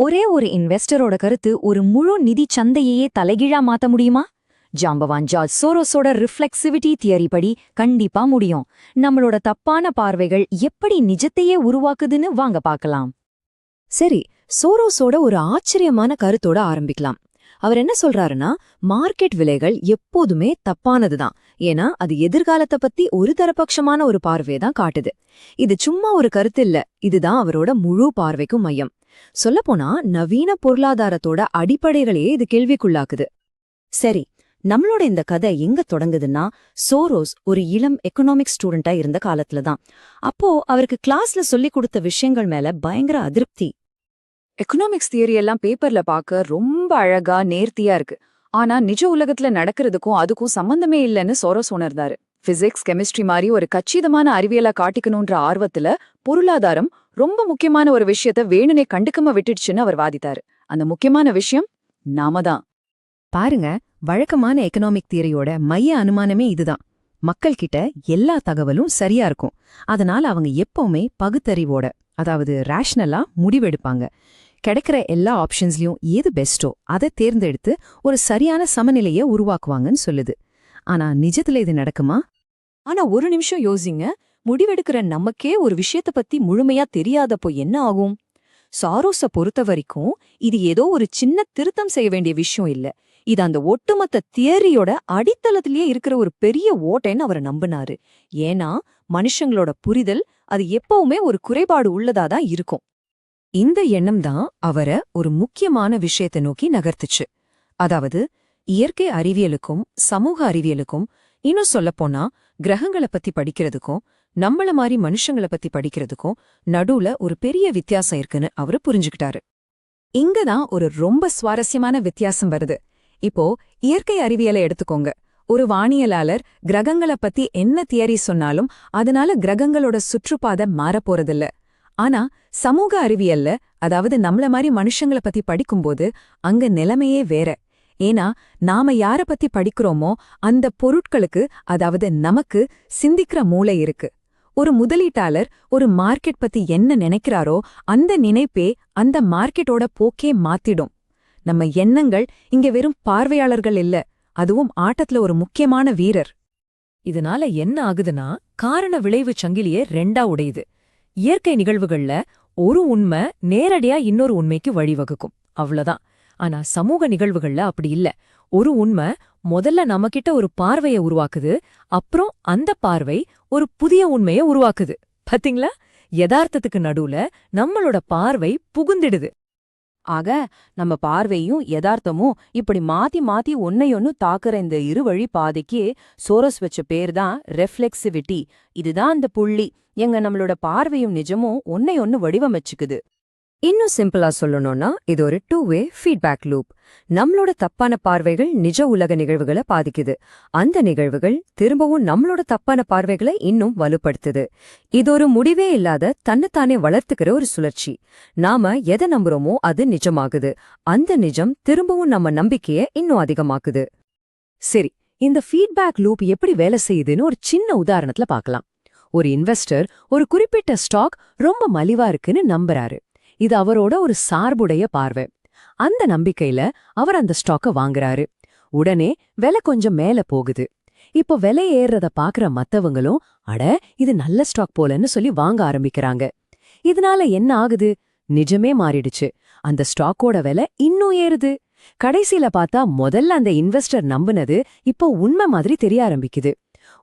ஒரே ஒரு இன்வெஸ்டரோட கருத்து ஒரு முழு நிதி சந்தையையே தலைகீழா மாத்த முடியுமா? ஜாம்பவான் ஜார்ஜ் சோரோஸோட ரிஃப்ளெக்சிவிட்டி தியரி படி கண்டிப்பா முடியும். நம்மளோட தப்பான பார்வைகள் எப்படி நிஜத்தையே உருவாக்குதுன்னு வாங்க பார்க்கலாம். சரி சோரோஸோட ஒரு ஆச்சரியமான கருத்தோட ஆரம்பிக்கலாம். அவர் என்ன சொல்றாருன்னா மார்க்கெட் விலைகள் எப்போதுமே தப்பானதுதான். ஏன்னா அது எதிர்காலத்தை பத்தி ஒரு தரபட்சமான ஒரு பார்வையை தான் காட்டுது. இது சும்மா ஒரு கருத்து இல்ல. இதுதான் அவரோட முழு பார்வைக்கும் மையம். சொல்லப்போனா நவீன பொருளாதாரத்தோட அடிப்படைகளையே இது கேள்விக்குள்ளாக்குது. சரி நம்மளோட இந்த கதை எங்க தொடங்குதுன்னா சோரோஸ் ஒரு இளம் எக்கனாமிக் ஸ்டூடெண்டா இருந்த காலத்துல தான். அப்போ அவருக்கு கிளாஸ்ல சொல்லிக் கொடுத்த விஷயங்கள் மேல பயங்கர அதிருப்தி. எக்கனாமிக்ஸ் தியரி எல்லாம் பேப்பர்ல பார்க்க ரொம்ப அழகா நேர்த்தியா இருக்கு. ஆனா நிஜ உலகத்துல நடக்கிறதுக்கும் அதுக்கும் சம்பந்தமே இல்லைன்னு சோரோஸ் உணர்ந்தாரு. பிசிக்ஸ் கெமிஸ்ட்ரி மாதிரி ஒரு கச்சிதமான அறிவியலா காட்டிக்கணும்ன்ற ஆர்வத்துல பொருளாதாரம் ரொம்ப முக்கியமான ஒரு விஷயத்த வேணுனே கண்டுக்கமா விட்டுடுச்சுன்னு அவர் வாதித்தாரு அந்த முக்கியமான விஷயம் நாம தான். பாருங்க வழக்கமான எக்கனாமிக் தியரியோட மைய அனுமானமே இதுதான். மக்கள் கிட்ட எல்லா தகவலும் சரியா இருக்கும். அதனால அவங்க எப்பவுமே பகுத்தறிவோட அதாவது ரேஷனலா முடிவெடுப்பாங்க. கிடைக்கிற எல்லா ஆப்ஷன்ஸ்லயும் எது பெஸ்டோ அதை தேர்ந்தெடுத்து ஒரு சரியான சமநிலையை உருவாக்குவாங்கன்னு சொல்லுது. ஆனா நிஜத்துல இது நடக்குமா? ஆனா ஒரு நிமிஷம் யோசிங்க. முடிவெடுக்கிற நமக்கே ஒரு விஷயத்த பத்தி முழுமையா தெரியாதப்போ என்ன ஆகும்? சாரோஸ பொறுத்த வரைக்கும் இது ஏதோ ஒரு சின்ன திருத்தம் செய்ய வேண்டிய விஷயம் இல்ல. இது அந்த ஒட்டுமொத்த தியரியோட அடித்தளத்திலேயே இருக்கிற ஒரு பெரிய ஓட்டைன்னு அவர் நம்பினாரு. ஏன்னா மனுஷங்களோட புரிதல் அது எப்பவுமே ஒரு குறைபாடு உள்ளதா தான் இருக்கும். இந்த எண்ணம் தான் அவரை ஒரு முக்கியமான விஷயத்தை நோக்கி நகர்த்துச்சு. அதாவது இயற்கை அறிவியலுக்கும் சமூக அறிவியலுக்கும் இன்னும் சொல்லப்போனா கிரகங்களை பத்தி படிக்கிறதுக்கும் நம்மள மாதிரி மனுஷங்கள பத்தி படிக்கிறதுக்கும் நடுவுல ஒரு பெரிய வித்தியாசம் இருக்குன்னு அவரு புரிஞ்சுக்கிட்டாரு. இங்கதான் ஒரு ரொம்ப சுவாரஸ்யமான வித்தியாசம் வருது. இப்போ இயற்கை அறிவியலை எடுத்துக்கோங்க. ஒரு வானியலாளர் கிரகங்கள பத்தி என்ன தியரி சொன்னாலும் அதனால கிரகங்களோட சுற்றுப்பாதை மாறப்போறதில்லை. ஆனா சமூக அறிவியல்ல அதாவது நம்மள மாதிரி மனுஷங்கள பத்தி படிக்கும்போது அங்க நிலைமையே வேற. ஏன்னா நாம யார பத்தி படிக்கிறோமோ அந்த பொருட்களுக்கு அதாவது நமக்கு சிந்திக்கிற மூளை இருக்கு. ஒரு முதலீட்டாளர் ஒரு மார்க்கெட் பத்தி என்ன நினைக்கிறாரோ அந்த நினைப்பே அந்த மார்க்கெட்டோட போக்கே மாத்திடும். நம்ம எண்ணங்கள் இங்க வெறும் பார்வையாளர்கள் இல்ல அதுவும் ஆட்டத்துல ஒரு முக்கியமான வீரர். இதனால என்ன ஆகுதுன்னா காரண விளைவு சங்கிலியே ரெண்டா உடையுது. இயற்கை நிகழ்வுகள்ல ஒரு உண்மை நேரடியா இன்னொரு உண்மைக்கு வழிவகுக்கும். அவ்வளவுதான். ஆனா சமூக நிகழ்வுகள்ல அப்படி இல்ல. ஒரு உண்மை முதல்ல நம்மகிட்ட ஒரு பார்வைய உருவாக்குது. அப்புறம் அந்த பார்வை ஒரு புதிய உண்மைய உருவாக்குது. பாத்தீங்களா? யதார்த்தத்துக்கு நடுவுல நம்மளோட பார்வை புகுந்திடுது. ஆக நம்ம பார்வையும் யதார்த்தமும் இப்படி மாத்தி மாத்தி ஒன்னையொன்னு தாக்குற இந்த இருவழி பாதைக்கு சோரஸ் வச்ச பேர் தான் ரெஃப்ளெக்சிவிட்டி. இதுதான் அந்த புள்ளி. எங்க நம்மளோட பார்வையும் நிஜமும் ஒன்னையொன்னு வடிவமைச்சுக்குது. இன்னும் சிம்பிளா சொல்லணும்னா இது ஒரு டூ வே ஃபீட்பேக் லூப் நம்மளோட தப்பான பார்வைகள் நிஜ உலக நிகழ்வுகளை பாதிக்குது. அந்த நிகழ்வுகள் திரும்பவும் நம்மளோட தப்பான பார்வைகளை இன்னும் வலுப்படுத்துது. இது ஒரு முடிவே இல்லாத தன்னைத்தானே வளர்த்துக்கிற ஒரு சுழற்சி. நாம எதை நம்புறோமோ அது நிஜமாகுது. அந்த நிஜம் திரும்பவும் நம்ம நம்பிக்கைய இன்னும் அதிகமாக்குது. சரி இந்த ஃபீட்பேக் லூப் எப்படி வேலை செய்யுதுன்னு ஒரு சின்ன உதாரணத்துல பார்க்கலாம். ஒரு இன்வெஸ்டர் ஒரு குறிப்பிட்ட ஸ்டாக் ரொம்ப மலிவா இருக்குன்னு நம்புறாரு. இது அவரோட ஒரு சார்புடைய பார்வை. அந்த நம்பிக்கையில அவர் அந்த ஸ்டாக்க வாங்குறாரு. உடனே விலை கொஞ்சம் மேல போகுது. இப்போ விலை ஏறுறத பாக்குற மத்தவங்களும் அட இது நல்ல ஸ்டாக் போலன்னு சொல்லி வாங்க ஆரம்பிக்கிறாங்க. இதனால என்ன ஆகுது? நிஜமே மாறிடுச்சு. அந்த ஸ்டாக்கோட விலை இன்னும் ஏறுது. கடைசியில பார்த்தா முதல்ல அந்த இன்வெஸ்டர் நம்புனது இப்போ உண்மை மாதிரி தெரிய ஆரம்பிக்குது.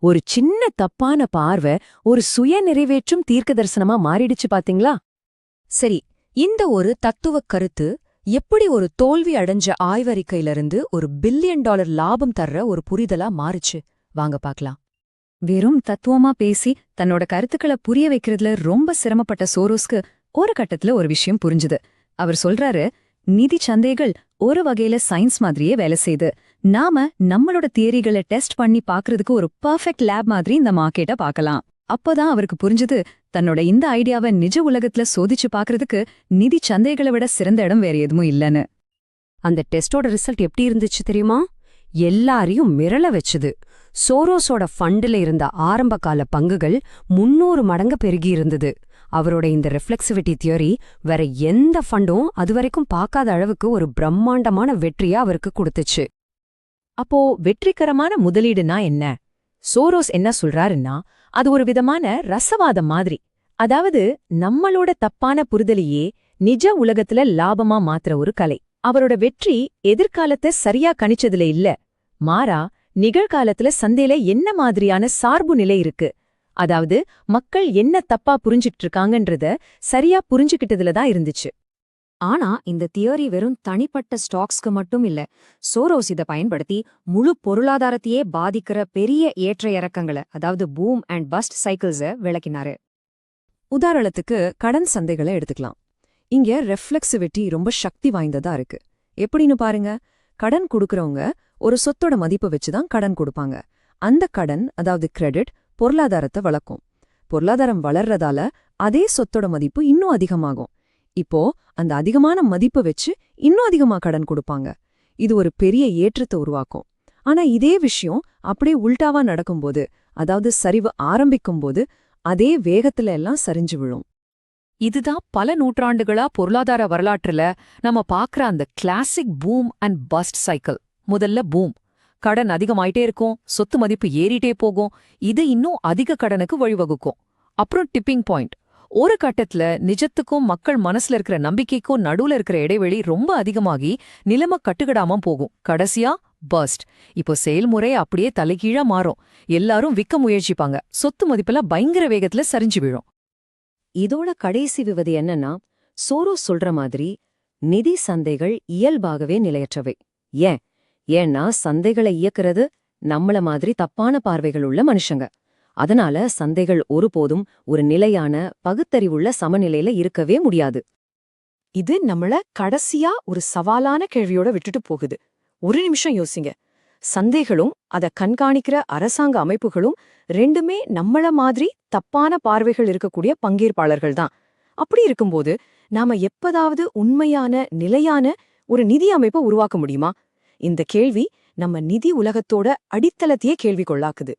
ஒரு சின்ன தப்பான பார்வை ஒரு சுய நிறைவேற்றும் தீர்க்க தரிசனமா மாறிடுச்சு பாத்தீங்களா? சரி இந்த ஒரு தத்துவக் கருத்து எப்படி ஒரு தோல்வி அடைஞ்ச ஆய்வறிக்கையிலிருந்து ஒரு பில்லியன் டாலர் லாபம் தர்ற ஒரு புரிதலா மாறுச்சு? வாங்க பார்க்கலாம். வெறும் தத்துவமா பேசி தன்னோட கருத்துக்களை புரிய வைக்கிறதுல ரொம்ப சிரமப்பட்ட சோரோஸ்க்கு ஒரு கட்டத்துல ஒரு விஷயம் புரிஞ்சுது. அவர் சொல்றாரு நிதி சந்தைகள் ஒரு வகையில சயின்ஸ் மாதிரியே வேலை செய்து நாம நம்மளோட தியரிகளை டெஸ்ட் பண்ணி பாக்குறதுக்கு ஒரு பர்ஃபெக்ட் லேப் மாதிரி இந்த மார்க்கெட்டை பார்க்கலாம். அப்பதான் அவருக்கு புரிஞ்சது தன்னோட இந்த ஐடியாவை நிஜ உலகத்துல சோதிச்சு பாக்குறதுக்கு நிதி சந்தைகளை விட சிறந்த இடம் வேற எதுவும் இல்லைன்னு. அந்த டெஸ்டோட ரிசல்ட் எப்படி இருந்துச்சு தெரியுமா? எல்லாரையும் மிரள வச்சுது. சோரோஸோட ஃபண்டுல இருந்த ஆரம்பகால பங்குகள் முன்னூறு மடங்கு பெருகி இருந்தது. அவரோட இந்த ரிஃப்ளெக்சிவிட்டி தியரி வேற எந்த ஃபண்டும் அதுவரைக்கும் பார்க்காத அளவுக்கு ஒரு பிரம்மாண்டமான வெற்றியா அவருக்கு கொடுத்துச்சு. அப்போ வெற்றிகரமான முதலீடுனா என்ன? சோரோஸ் என்ன சொல்றாருன்னா அது ஒரு விதமான ரசவாதம் மாதிரி. அதாவது நம்மளோட தப்பான புரிதலையே நிஜ உலகத்துல லாபமா மாத்துற ஒரு கலை. அவரோட வெற்றி எதிர்காலத்தை சரியா கணிச்சதுல இல்ல. மாறா நிகழ்காலத்துல சந்தையில என்ன மாதிரியான சார்பு நிலை இருக்கு? அதாவது மக்கள் என்ன தப்பா புரிஞ்சிட்டு இருக்காங்கன்றத சரியா புரிஞ்சுக்கிட்டதுல தான் இருந்துச்சு. ஆனா இந்த தியரி வெறும் தனிப்பட்ட ஸ்டாக்ஸ்க்கு மட்டும் இல்ல சோரோஸ் இதை பயன்படுத்தி முழு பொருளாதாரத்தையே பாதிக்கிற பெரிய ஏற்ற இறக்கங்களை அதாவது பூம் அண்ட் பஸ்ட் சைக்கிள்ஸ விளக்கினாரு. உதாரணத்துக்கு கடன் சந்தைகளை எடுத்துக்கலாம். இங்க ரெஃப்ளெக்சிவிட்டி ரொம்ப சக்தி வாய்ந்ததா இருக்கு. எப்படின்னு பாருங்க கடன் கொடுக்கறவங்க ஒரு சொத்தோட மதிப்பு வச்சு தான் கடன் கொடுப்பாங்க. அந்த கடன் அதாவது கிரெடிட் பொருளாதாரத்தை வளர்க்கும். பொருளாதாரம் வளர்றதால அதே சொத்தோட மதிப்பு இன்னும் அதிகமாகும். இப்போ அந்த அதிகமான மதிப்பை வச்சு இன்னும் அதிகமா கடன் கொடுப்பாங்க. இது ஒரு பெரிய ஏற்றத்தை உருவாக்கும். ஆனா இதே விஷயம் அப்படியே உல்டாவா நடக்கும்போது அதாவது சரிவு ஆரம்பிக்கும்போது அதே வேகத்துல எல்லாம் சரிஞ்சு விழும். இதுதான் பல நூற்றாண்டுகளா பொருளாதார வரலாற்றுல நம்ம பாக்குற அந்த classic boom and bust cycle முதல்ல பூம் கடன் அதிகமாயிட்டே இருக்கும் சொத்து மதிப்பு ஏறிட்டே போகும். இது இன்னும் அதிக கடனுக்கு வழிவகுக்கும். அப்புறம் டிப்பிங் பாயிண்ட் ஒரு கட்டத்துல நிஜத்துக்கும் மக்கள் மனசுல இருக்கிற நம்பிக்கைக்கும் நடுவுல இருக்கிற இடைவெளி ரொம்ப அதிகமாகி நிலைமை கட்டுக்கிடாம போகும். கடைசியா பஸ்ட் இப்போ செயல்முறை அப்படியே தலைகீழா மாறும். எல்லாரும் விக்க முயற்சிப்பாங்க. சொத்து மதிப்பெல்லாம் பயங்கர வேகத்துல சரிஞ்சு விழும். இதோட கடைசி விவதி என்னன்னா சோரோ சொல்ற மாதிரி நிதி சந்தைகள் இயல்பாகவே நிலையற்றவை. ஏன்? ஏன்னா சந்தைகளை இயக்குறது நம்மள மாதிரி தப்பான பார்வைகள் உள்ள மனுஷங்க. அதனால சந்தைகள் ஒருபோதும் ஒரு நிலையான பகுத்தறிவுள்ள சமநிலையில இருக்கவே முடியாது. இது நம்மள கடைசியா ஒரு சவாலான கேள்வியோட விட்டுட்டு போகுது. ஒரு நிமிஷம் யோசிங்க. சந்தைகளும் அத கண்காணிக்கிற அரசாங்க அமைப்புகளும் ரெண்டுமே நம்மள மாதிரி தப்பான பார்வைகள் இருக்கக்கூடிய பங்கேற்பாளர்கள் தான். அப்படி இருக்கும்போது நாம எப்பதாவது உண்மையான நிலையான ஒரு நிதி அமைப்பை உருவாக்க முடியுமா? இந்த கேள்வி நம்ம நிதி உலகத்தோட அடித்தளத்தையே கேள்வி கொள்ளாக்குது